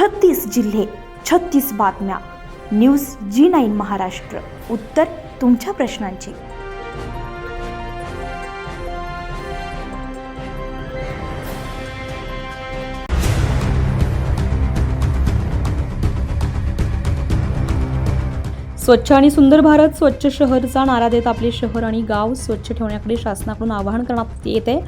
छत्तीस जिल्हे छत्तीस बातम्या. News G nine Maharashtra. उत्तर तुमच्या प्रश्नांची. स्वच्छ आणि सुंदर भारत स्वच्छ शहरचा नारा देत आपले शहर आणि गाव स्वच्छ ठेवण्याकडे शासनाकडून आवाहन करण्यात येते.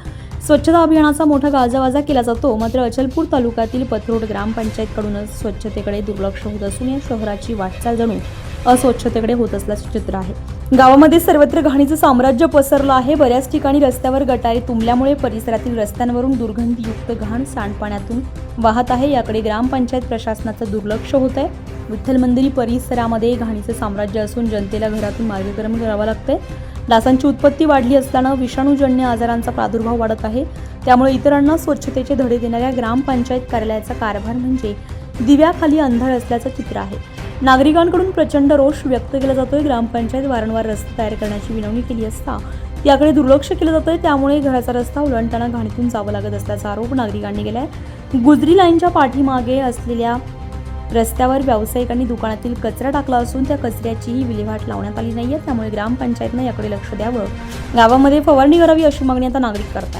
स्वच्छता अभियानाचा मोठा गाजावाजा केला जातो. मात्र अचलपूर तालुक्यातील पथरोड ग्रामपंचायतकडूनच स्वच्छतेकडे दुर्लक्ष होत असून या शहराची वाटचाल जणू अस्वच्छतेकडे होत असल्याचे चित्र आहे. गावामध्ये सर्वत्र घाणीचं साम्राज्य पसरलं आहे. बऱ्याच ठिकाणी रस्त्यावर गटारे तुंबल्यामुळे परिसरातील रस्त्यांवरून दुर्गंधीयुक्त घाण सांडपाण्यातून वाहत आहे. याकडे ग्रामपंचायत प्रशासनाचं दुर्लक्ष होत आहे. विठ्ठल मंदिरी परिसरामध्ये घाणीचं साम्राज्य असून जनतेला घरातून मार्गक्रमण करावं लागतंय. डासांची उत्पत्ती वाढली असल्यानं विषाणूजन्य आजारांचा प्रादुर्भाव वाढत आहे. त्यामुळे इतरांना स्वच्छतेचे धडे देणाऱ्या ग्रामपंचायत कार्यालयाचा कारभार म्हणजे दिव्याखाली अंधार असल्याचं चित्र आहे. नागरिकांकडून प्रचंड रोष व्यक्त केला जातोय. ग्रामपंचायत वारंवार रस्ते तयार करण्याची विनवणी केली असता याकडे दुर्लक्ष केलं जातंय. त्यामुळे घराचा रस्ता उलटताना घाणीतून जावं लागत असल्याचा आरोप नागरिकांनी केलाय. गुजरी लाईनच्या पाठीमागे असलेल्या रस्त्यावर व्यावसायिकांनी दुकानातील कचरा टाकला असून त्या कचऱ्याचीही विल्हेवाट लावण्यात आली नाहीये. त्यामुळे ग्रामपंचायतनं याकडे लक्ष द्यावं. गावामध्ये फवारणी करावी अशी मागणी आता नागरिक करत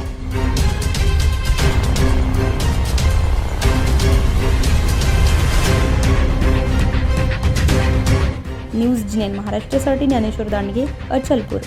न्यूज जिनेन महाराष्ट्रासाठी ज्ञानेश्वर दांडगे अचलपूर.